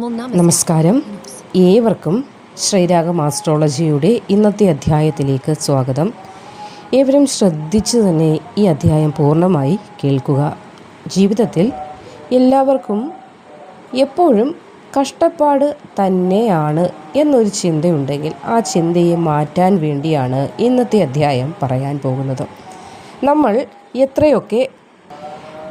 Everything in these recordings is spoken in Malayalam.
നമസ്കാരം. ഏവർക്കും ശ്രീരാഗം ആസ്ട്രോളജിയുടെ ഇന്നത്തെ അധ്യായത്തിലേക്ക് സ്വാഗതം. ഏവരും ശ്രദ്ധിച്ചു തന്നെ ഈ അധ്യായം പൂർണമായി കേൾക്കുക. ജീവിതത്തിൽ എല്ലാവർക്കും എപ്പോഴും കഷ്ടപ്പാട് തന്നെയാണ് എന്നൊരു ചിന്തയുണ്ടെങ്കിൽ ആ ചിന്തയെ മാറ്റാൻ വേണ്ടിയാണ് ഇന്നത്തെ അധ്യായം പറയാൻ പോകുന്നത്. നമ്മൾ എത്രയൊക്കെ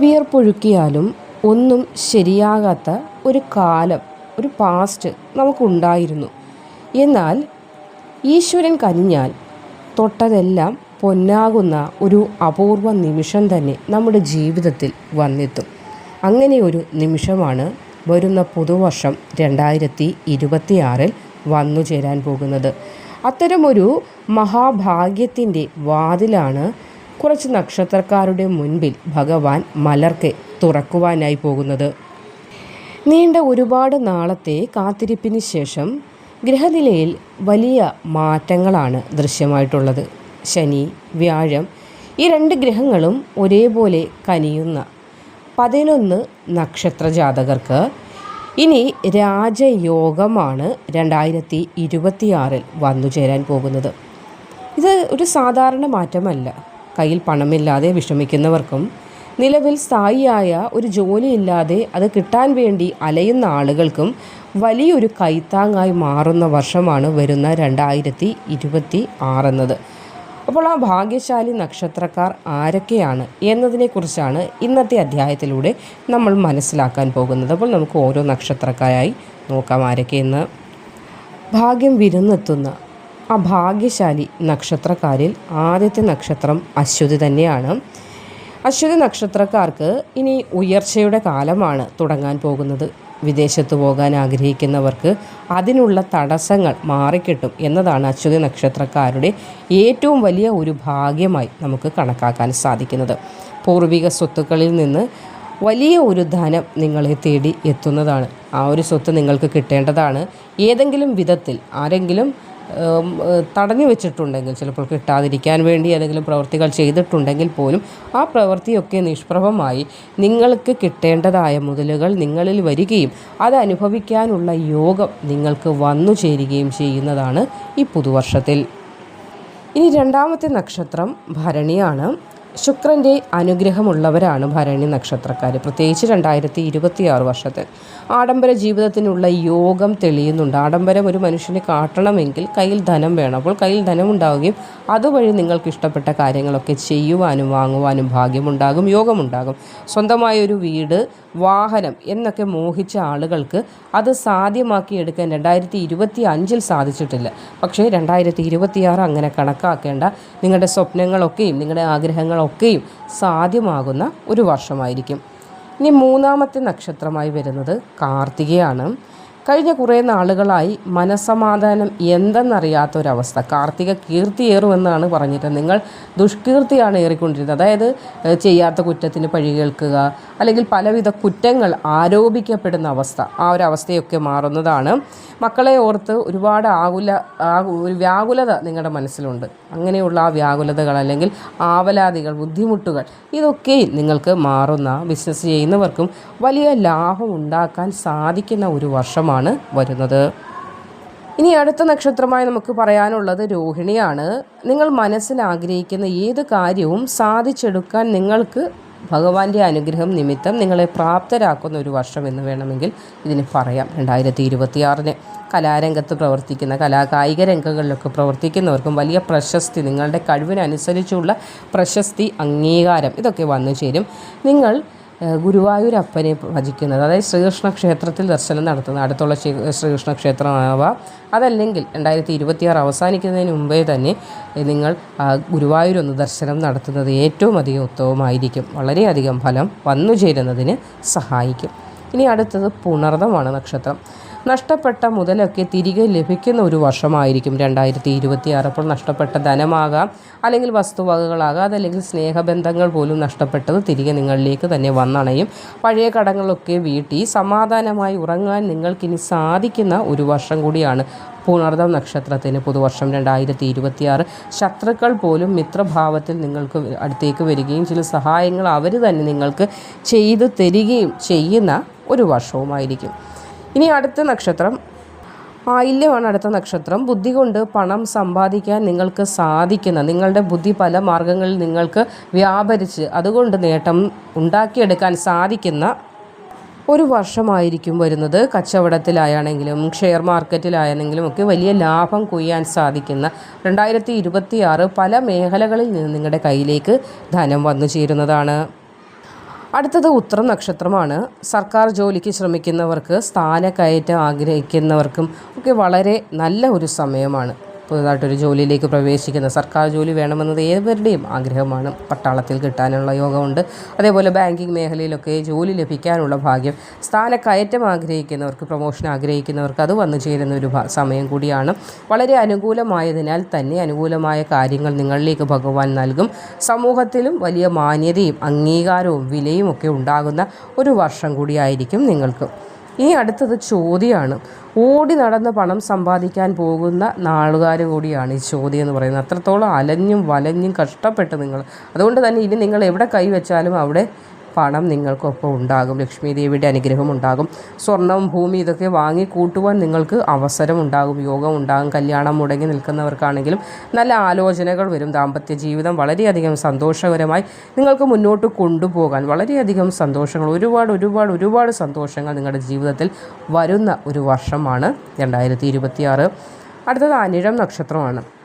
വിയർപ്പൊഴുക്കിയാലും ഒന്നും ശരിയാകാത്ത ഒരു കാലം ഒരു പാസ്റ്റ് നമുക്കുണ്ടായിരുന്നു. എന്നാൽ ഈശ്വരൻ കനിഞ്ഞാൽ തൊട്ടതെല്ലാം പൊന്നാകുന്ന ഒരു അപൂർവ നിമിഷം തന്നെ നമ്മുടെ ജീവിതത്തിൽ വന്നെത്തും. അങ്ങനെ ഒരു നിമിഷമാണ് വരുന്ന പുതുവർഷം രണ്ടായിരത്തി ഇരുപത്തിയാറിൽ വന്നു ചേരാൻ പോകുന്നത്. അത്തരമൊരു മഹാഭാഗ്യത്തിന്റെ വാതിലാണ് കുറച്ച് നക്ഷത്രക്കാരുടെ മുൻപിൽ ഭഗവാൻ മലർക്കെ തുറക്കുവാനായി പോകുന്നത്. നീണ്ട ഒരുപാട് നാളത്തെ കാത്തിരിപ്പിന് ശേഷം ഗ്രഹനിലയിൽ വലിയ മാറ്റങ്ങളാണ് ദൃശ്യമായിട്ടുള്ളത്. ശനി വ്യാഴം ഈ രണ്ട് ഗ്രഹങ്ങളും ഒരേപോലെ കനിയുന്ന പതിനൊന്ന് നക്ഷത്ര ജാതകർക്ക് ഇനി രാജയോഗമാണ് രണ്ടായിരത്തി ഇരുപത്തിയാറിൽ വന്നു ചേരാൻ പോകുന്നത്. ഇത് ഒരു സാധാരണ മാറ്റമല്ല. കയ്യിൽ പണമില്ലാതെ വിഷമിക്കുന്നവർക്കും നിലവിൽ സ്ഥായിയായ ഒരു ജോലിയില്ലാതെ അത് കിട്ടാൻ വേണ്ടി അലയുന്ന ആളുകൾക്കും വലിയൊരു കൈത്താങ്ങായി മാറുന്ന വർഷമാണ് വരുന്ന രണ്ടായിരത്തി ഇരുപത്തി ആറെന്നത്. അപ്പോൾ ആ ഭാഗ്യശാലി നക്ഷത്രക്കാർ ആരൊക്കെയാണ് എന്നതിനെക്കുറിച്ചാണ് ഇന്നത്തെ അധ്യായത്തിലൂടെ നമ്മൾ മനസ്സിലാക്കാൻ പോകുന്നത്. അപ്പോൾ നമുക്ക് ഓരോ നക്ഷത്രക്കാരായി നോക്കാം ആരൊക്കെയെന്ന് ഭാഗ്യം വിരുന്നെത്തുന്ന ആ ഭാഗ്യശാലി നക്ഷത്രക്കാരിൽ ആദ്യത്തെ നക്ഷത്രം അശ്വതി തന്നെയാണ്. അശ്വതി നക്ഷത്രക്കാർക്ക് ഇനി ഉയർച്ചയുടെ കാലമാണ് തുടങ്ങാൻ പോകുന്നത്. വിദേശത്ത് പോകാൻ ആഗ്രഹിക്കുന്നവർക്ക് അതിനുള്ള തടസ്സങ്ങൾ മാറിക്കിട്ടും എന്നതാണ് അശ്വതി നക്ഷത്രക്കാരുടെ ഏറ്റവും വലിയ ഒരു ഭാഗ്യമായി നമുക്ക് കണക്കാക്കാൻ സാധിക്കുന്നത്. പൂർവിക സ്വത്തുക്കളിൽ നിന്ന് വലിയ ഒരു ധനം നിങ്ങളെ തേടി എത്തുന്നതാണ്. ആ ഒരു സ്വത്ത് നിങ്ങൾക്ക് കിട്ടേണ്ടതാണ്. ഏതെങ്കിലും വിധത്തിൽ ആരെങ്കിലും തടഞ്ഞു വെച്ചിട്ടുണ്ടെങ്കിൽ ചിലപ്പോൾ കിട്ടാതിരിക്കാൻ വേണ്ടി ഏതെങ്കിലും പ്രവൃത്തികൾ ചെയ്തിട്ടുണ്ടെങ്കിൽ പോലും ആ പ്രവൃത്തിയൊക്കെ നിഷ്പ്രഭമായി നിങ്ങൾക്ക് കിട്ടേണ്ടതായ മുതലുകൾ നിങ്ങളിൽ വരികയും അത് അനുഭവിക്കാനുള്ള യോഗം നിങ്ങൾക്ക് വന്നു ചേരുകയും ചെയ്യുന്നതാണ് ഈ പുതുവർഷത്തിൽ. ഇനി രണ്ടാമത്തെ നക്ഷത്രം ഭരണിയാണ്. ശുക്രന്റെ അനുഗ്രഹമുള്ളവരാണ് ഭരണി നക്ഷത്രക്കാർ പ്രത്യേകിച്ച് രണ്ടായിരത്തി ഇരുപത്തി ആറ് വർഷത്തിൽ. ആഡംബര ജീവിതത്തിനുള്ള യോഗം തെളിയുന്നുണ്ട്. ആഡംബരം ഒരു മനുഷ്യനെ കാട്ടണമെങ്കിൽ കയ്യിൽ ധനം വേണം. അപ്പോൾ കയ്യിൽ ധനം ഉണ്ടാവുകയും അതുവഴി നിങ്ങൾക്ക് ഇഷ്ടപ്പെട്ട കാര്യങ്ങളൊക്കെ ചെയ്യുവാനും വാങ്ങുവാനും ഭാഗ്യമുണ്ടാകും യോഗമുണ്ടാകും. സ്വന്തമായ ഒരു വീട് വാഹനം എന്നൊക്കെ മോഹിച്ച ആളുകൾക്ക് അത് സാധ്യമാക്കിയെടുക്കാൻ രണ്ടായിരത്തി ഇരുപത്തി അഞ്ചിൽ സാധിച്ചിട്ടില്ല. പക്ഷേ രണ്ടായിരത്തി ഇരുപത്തിയാറ് അങ്ങനെ കണക്കാക്കേണ്ട നിങ്ങളുടെ സ്വപ്നങ്ങളൊക്കെയും നിങ്ങളുടെ ആഗ്രഹങ്ങളൊക്കെയും സാധ്യമാകുന്ന ഒരു വർഷമായിരിക്കും. ഇനി മൂന്നാമത്തെ നക്ഷത്രമായി വരുന്നത് കാർത്തികയാണ്. കഴിഞ്ഞ കുറേ നാളുകളായി മനസമാധാനം എന്തെന്നറിയാത്ത ഒരവസ്ഥ കാർത്തിക കീർത്തിയേറുമെന്നാണ് പറഞ്ഞിട്ട് നിങ്ങൾ ദുഷ്കീർത്തിയാണ് ഏറിക്കൊണ്ടിരുന്നത്. അതായത് ചെയ്യാത്ത കുറ്റത്തിന് പഴി കേൾക്കുക അല്ലെങ്കിൽ പലവിധ കുറ്റങ്ങൾ ആരോപിക്കപ്പെടുന്ന അവസ്ഥ. ആ ഒരു അവസ്ഥയൊക്കെ മാറുന്നതാണ്. മക്കളെ ഓർത്ത് ഒരുപാട് ആകുല ഒരു വ്യാകുലത നിങ്ങളുടെ മനസ്സിലുണ്ട്. അങ്ങനെയുള്ള ആ വ്യാകുലതകൾ അല്ലെങ്കിൽ ആവലാതികൾ ബുദ്ധിമുട്ടുകൾ ഇതൊക്കെ നിങ്ങൾക്ക് മാറുന്ന ബിസിനസ് ചെയ്യുന്നവർക്കും വലിയ ലാഭം ഉണ്ടാക്കാൻ സാധിക്കുന്ന ഒരു വർഷമാണ് വരുന്നത്. ഇനി അടുത്ത നക്ഷത്രമായി നമുക്ക് പറയാനുള്ളത് രോഹിണിയാണ്. നിങ്ങൾ മനസ്സിൽ ആഗ്രഹിക്കുന്ന ഏത് കാര്യവും സാധിച്ചെടുക്കാൻ നിങ്ങൾക്ക് ഭഗവാന്റെ അനുഗ്രഹം നിമിത്തം നിങ്ങളെ പ്രാപ്തരാക്കുന്ന ഒരു വർഷം എന്ന് വേണമെങ്കിൽ ഇതിന് പറയാം. രണ്ടായിരത്തി ഇരുപത്തിയാറിന് കലാരംഗത്ത് പ്രവർത്തിക്കുന്ന കലാകായിക രംഗങ്ങളിലൊക്കെ പ്രവർത്തിക്കുന്നവർക്കും വലിയ പ്രശസ്തി നിങ്ങളുടെ കഴിവിനനുസരിച്ചുള്ള പ്രശസ്തി അംഗീകാരം ഇതൊക്കെ വന്നു ചേരും. നിങ്ങൾ ഗുരുവായൂരപ്പനെ ഭജിക്കുന്നത്. അതായത് ശ്രീകൃഷ്ണ ക്ഷേത്രത്തിൽ ദർശനം നടത്തുന്നത് അടുത്തുള്ള ശ്രീ- ശ്രീകൃഷ്ണ ക്ഷേത്രമാവാം അതല്ലെങ്കിൽ രണ്ടായിരത്തി ഇരുപത്തിയാറ് അവസാനിക്കുന്നതിന് മുമ്പേ തന്നെ നിങ്ങൾ ഗുരുവായൂരൊന്ന് ദർശനം നടത്തുന്നത് ഏറ്റവും അധികം ഉത്തമമായിരിക്കും. വളരെയധികം ഫലം വന്നു ചേരുന്നതിന് സഹായിക്കും. ഇനി അടുത്തത് പുണർദമാണ് നക്ഷത്രം. നഷ്ടപ്പെട്ട മുതലൊക്കെ തിരികെ ലഭിക്കുന്ന ഒരു വർഷമായിരിക്കും രണ്ടായിരത്തി ഇരുപത്തി ആറ് അപ്പോൾ നഷ്ടപ്പെട്ട ധനമാകാം അല്ലെങ്കിൽ വസ്തുവകകളാകാം അതല്ലെങ്കിൽ സ്നേഹബന്ധങ്ങൾ പോലും നഷ്ടപ്പെട്ടത് തിരികെ നിങ്ങളിലേക്ക് തന്നെ വന്നണയും പഴയ കടങ്ങളൊക്കെ വീട്ടി സമാധാനമായി ഉറങ്ങാൻ നിങ്ങൾക്കിനി സാധിക്കുന്ന ഒരു വർഷം കൂടിയാണ് പുണർദം നക്ഷത്രത്തിന് പുതുവർഷം രണ്ടായിരത്തി ഇരുപത്തിയാറ് ശത്രുക്കൾ പോലും മിത്രഭാവത്തിൽ നിങ്ങൾക്ക് അടുത്തേക്ക് വരികയും ചില സഹായങ്ങൾ അവർ തന്നെ നിങ്ങൾക്ക് ചെയ്തു തരികയും ചെയ്യുന്ന ഒരു വർഷവുമായിരിക്കും. ഇനി അടുത്ത നക്ഷത്രം. ആയില്യമാണ് അടുത്ത നക്ഷത്രം. ബുദ്ധി കൊണ്ട് പണം സമ്പാദിക്കാൻ നിങ്ങൾക്ക് സാധിക്കുന്ന നിങ്ങളുടെ ബുദ്ധി പല മാർഗങ്ങളിൽ നിങ്ങൾക്ക് വ്യാപരിച്ച് അതുകൊണ്ട് നേട്ടം ഉണ്ടാക്കിയെടുക്കാൻ സാധിക്കുന്ന ഒരു വർഷമായിരിക്കും വരുന്നത്. കച്ചവടത്തിലായാണെങ്കിലും ഷെയർ മാർക്കറ്റിലായാണെങ്കിലും ഒക്കെ വലിയ ലാഭം കൊയ്യാൻ സാധിക്കുന്ന രണ്ടായിരത്തി ഇരുപത്തി ആറ് പല മേഖലകളിൽ നിന്ന് നിങ്ങളുടെ കയ്യിലേക്ക് ധനം വന്നു ചേരുന്നതാണ്. അടുത്തത് ഉത്രം നക്ഷത്രമാണ് സർക്കാർ ജോലിക്ക് ശ്രമിക്കുന്നവർക്ക് സ്ഥാനക്കയറ്റം ആഗ്രഹിക്കുന്നവർക്കും ഒക്കെ വളരെ നല്ല ഒരു സമയമാണ്. പുതുതായിട്ടൊരു ജോലിയിലേക്ക് പ്രവേശിക്കുന്ന സർക്കാർ ജോലി വേണമെന്നത് ഏവരുടെയും ആഗ്രഹമാണ്. പട്ടാളത്തിൽ കിട്ടാനുള്ള യോഗമുണ്ട്. അതേപോലെ ബാങ്കിങ് മേഖലയിലൊക്കെ ജോലി ലഭിക്കാനുള്ള ഭാഗ്യം. സ്ഥാനക്കയറ്റം ആഗ്രഹിക്കുന്നവർക്ക് പ്രൊമോഷൻ ആഗ്രഹിക്കുന്നവർക്ക് അത് വന്നു ചേരുന്ന ഒരു സമയം കൂടിയാണ്. വളരെ അനുകൂലമായതിനാൽ തന്നെ അനുകൂലമായ കാര്യങ്ങൾ നിങ്ങളിലേക്ക് ഭഗവാൻ നൽകും. സമൂഹത്തിലും വലിയ മാന്യതയും അംഗീകാരവും വിലയും ഒക്കെ ഉണ്ടാകുന്ന ഒരു വർഷം കൂടിയായിരിക്കും നിങ്ങൾക്ക്. ഇനി അടുത്തത് ചോദ്യമാണ് ഓടി നടന്ന് പണം സമ്പാദിക്കാൻ പോകുന്ന നാളുകാർ കൂടിയാണ് ഈ ചോദ്യം എന്ന് പറയുന്നത്. അത്രത്തോളം അലഞ്ഞും വലഞ്ഞും കഷ്ടപ്പെട്ട് നിങ്ങൾ. അതുകൊണ്ട് തന്നെ ഇനി നിങ്ങൾ എവിടെ കൈവച്ചാലും അവിടെ പണം നിങ്ങൾക്കൊപ്പം ഉണ്ടാകും. ലക്ഷ്മി ദേവിയുടെ അനുഗ്രഹം ഉണ്ടാകും. സ്വർണവും ഭൂമി ഇതൊക്കെ വാങ്ങി കൂട്ടുവാൻ നിങ്ങൾക്ക് അവസരം ഉണ്ടാകും. യോഗം ഉണ്ടാകും. കല്യാണം മുടങ്ങി നിൽക്കുന്നവർക്കാണെങ്കിലും നല്ല ആലോചനകൾ വരും. ദാമ്പത്യ ജീവിതം വളരെയധികം സന്തോഷകരമായി നിങ്ങൾക്ക് മുന്നോട്ട് കൊണ്ടുപോകാൻ വളരെയധികം സന്തോഷങ്ങൾ ഒരുപാട് ഒരുപാട് ഒരുപാട് സന്തോഷങ്ങൾ നിങ്ങളുടെ ജീവിതത്തിൽ വരുന്ന ഒരു വർഷമാണ് രണ്ടായിരത്തി അടുത്തത് അനിഴം നക്ഷത്രമാണ്.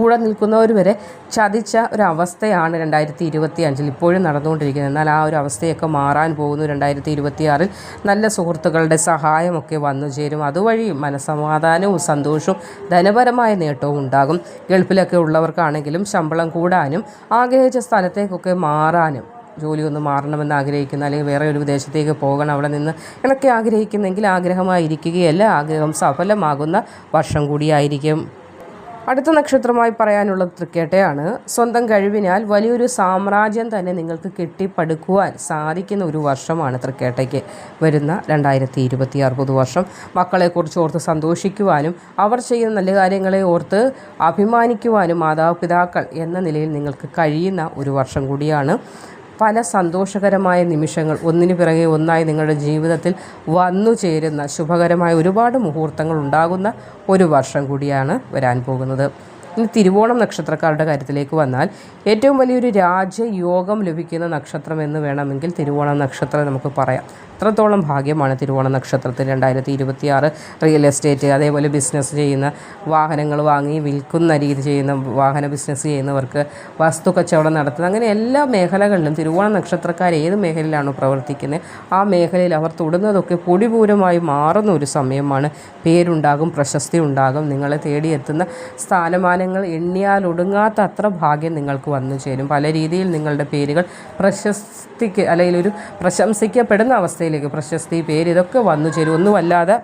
കൂടെ നിൽക്കുന്നവർ വരെ ചതിച്ച ഒരു അവസ്ഥയാണ് രണ്ടായിരത്തി ഇരുപത്തി അഞ്ചിൽ ഇപ്പോഴും നടന്നുകൊണ്ടിരിക്കുന്നത്. എന്നാൽ ആ ഒരു അവസ്ഥയൊക്കെ മാറാൻ പോകുന്നു. രണ്ടായിരത്തി ഇരുപത്തിയാറിൽ നല്ല സുഹൃത്തുക്കളുടെ സഹായമൊക്കെ വന്നു ചേരും. അതുവഴി മനസമാധാനവും സന്തോഷവും ധനപരമായ നേട്ടവും ഉണ്ടാകും. ഗൾഫിലൊക്കെ ഉള്ളവർക്കാണെങ്കിലും ശമ്പളം കൂടാനും ആഗ്രഹിച്ച സ്ഥലത്തേക്കൊക്കെ മാറാനും ജോലി ഒന്ന് മാറണമെന്ന് ആഗ്രഹിക്കുന്ന അല്ലെങ്കിൽ വേറെ ഒരു വിദേശത്തേക്ക് പോകണം അവിടെ നിന്ന് എന്നൊക്കെ ആഗ്രഹിക്കുന്നെങ്കിൽ ആഗ്രഹമായിരിക്കുകയല്ല. ആഗ്രഹം സഫലമാകുന്ന വർഷം കൂടിയായിരിക്കും. അടുത്ത നക്ഷത്രമായി പറയാനുള്ളത് തൃക്കേട്ടയാണ്. സ്വന്തം കഴിവിനാൽ വലിയൊരു സാമ്രാജ്യം തന്നെ നിങ്ങൾക്ക് കെട്ടിപ്പടുക്കുവാൻ സാധിക്കുന്ന ഒരു വർഷമാണ് തൃക്കേട്ടയ്ക്ക് വരുന്ന രണ്ടായിരത്തി ഇരുപത്തി അറുപത് വർഷം മക്കളെക്കുറിച്ച് ഓർത്ത് സന്തോഷിക്കുവാനും അവർ ചെയ്യുന്ന നല്ല കാര്യങ്ങളെ ഓർത്ത് അഭിമാനിക്കുവാനും മാതാപിതാക്കൾ എന്ന നിലയിൽ നിങ്ങൾക്ക് കഴിയുന്ന ഒരു വർഷം കൂടിയാണ്. പല സന്തോഷകരമായ നിമിഷങ്ങൾ ഒന്നിനു പിറകെ ഒന്നായി നിങ്ങളുടെ ജീവിതത്തിൽ വന്നു ചേരുന്ന ശുഭകരമായ ഒരുപാട് മുഹൂർത്തങ്ങൾ ഉണ്ടാകുന്ന ഒരു വർഷം കൂടിയാണ് വരാൻ പോകുന്നത്. ഇനി തിരുവോണം നക്ഷത്രക്കാരുടെ കാര്യത്തിലേക്ക് വന്നാൽ ഏറ്റവും വലിയൊരു രാജയോഗം ലഭിക്കുന്ന നക്ഷത്രം എന്ന് വേണമെങ്കിൽ തിരുവോണം നക്ഷത്രം നമുക്ക് പറയാം. അത്രത്തോളം ഭാഗ്യമാണ് തിരുവോണം നക്ഷത്രത്തിൽ രണ്ടായിരത്തി ഇരുപത്തി ആറ് റിയൽ എസ്റ്റേറ്റ് അതേപോലെ ബിസിനസ് ചെയ്യുന്ന വാഹനങ്ങൾ വാങ്ങി വിൽക്കുന്ന രീതി ചെയ്യുന്ന വാഹന ബിസിനസ് ചെയ്യുന്നവർക്ക് വസ്തു കച്ചവടം നടത്തുന്ന അങ്ങനെ എല്ലാ മേഖലകളിലും തിരുവോണം നക്ഷത്രക്കാർ ഏത് മേഖലയിലാണോ പ്രവർത്തിക്കുന്നത് ആ മേഖലയിൽ അവർ തൊടുന്നതൊക്കെ പൊടിപൂരമായി മാറുന്ന ഒരു സമയമാണ്. പേരുണ്ടാകും പ്രശസ്തി ഉണ്ടാകും നിങ്ങളെ തേടിയെത്തുന്ന സ്ഥാനമാനങ്ങൾ എണ്ണിയാൽ ഒടുങ്ങാത്ത അത്ര ഭാഗ്യം നിങ്ങൾക്ക് വന്നു ചേരും. പല രീതിയിൽ നിങ്ങളുടെ പേരുകൾ പ്രശസ്തിക്ക് അല്ലെങ്കിൽ ഒരു പ്രശംസിക്കപ്പെടുന്ന അവസ്ഥയിലേക്ക് പ്രശസ്തി പേര് ഇതൊക്കെ വന്നു ചേരും. ഒന്നുമല്ലാതെ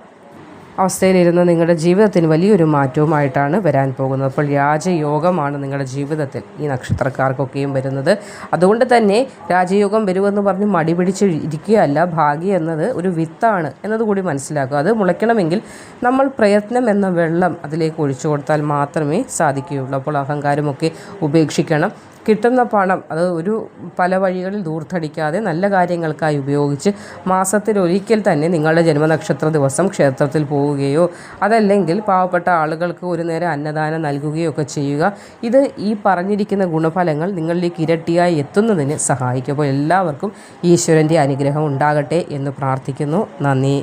അവസ്ഥയിലിരുന്ന് നിങ്ങളുടെ ജീവിതത്തിന് വലിയൊരു മാറ്റവുമായിട്ടാണ് വരാൻ പോകുന്നത്. അപ്പോൾ രാജയോഗമാണ് നിങ്ങളുടെ ജീവിതത്തിൽ ഈ നക്ഷത്രക്കാർക്കൊക്കെയും വരുന്നത്. അതുകൊണ്ട് തന്നെ രാജയോഗം വരുമെന്ന് പറഞ്ഞ് മടി പിടിച്ച് ഇരിക്കുകയല്ല. ഭാഗ്യം എന്നത് ഒരു വിത്താണ് എന്നതുകൂടി മനസ്സിലാക്കുക. അത് മുളയ്ക്കണമെങ്കിൽ നമ്മൾ പ്രയത്നം എന്ന വെള്ളം അതിലേക്ക് ഒഴിച്ചു കൊടുത്താൽ മാത്രമേ സാധിക്കുകയുള്ളൂ. അപ്പോൾ അഹങ്കാരമൊക്കെ ഉപേക്ഷിക്കണം. കിട്ടുന്ന പണം അത് ഒരു പല വഴികളിൽ ദൂർത്തടിക്കാതെ നല്ല കാര്യങ്ങൾക്കായി ഉപയോഗിച്ച് മാസത്തിലൊരിക്കൽ തന്നെ നിങ്ങളുടെ ജന്മനക്ഷത്ര ദിവസം ക്ഷേത്രത്തിൽ പോവുകയോ അതല്ലെങ്കിൽ പാവപ്പെട്ട ആളുകൾക്ക് ഒരു നേരം അന്നദാനം നൽകുകയോ ഒക്കെ ചെയ്യുക. ഇത് ഈ പറഞ്ഞിരിക്കുന്ന ഗുണഫലങ്ങൾ നിങ്ങളിലേക്ക് ഇരട്ടിയായി എത്തുന്നതിന് സഹായിക്കും. അപ്പോൾ എല്ലാവർക്കും ഈശ്വരന്റെ അനുഗ്രഹം ഉണ്ടാകട്ടെ എന്ന് പ്രാർത്ഥിക്കുന്നു. നന്ദി.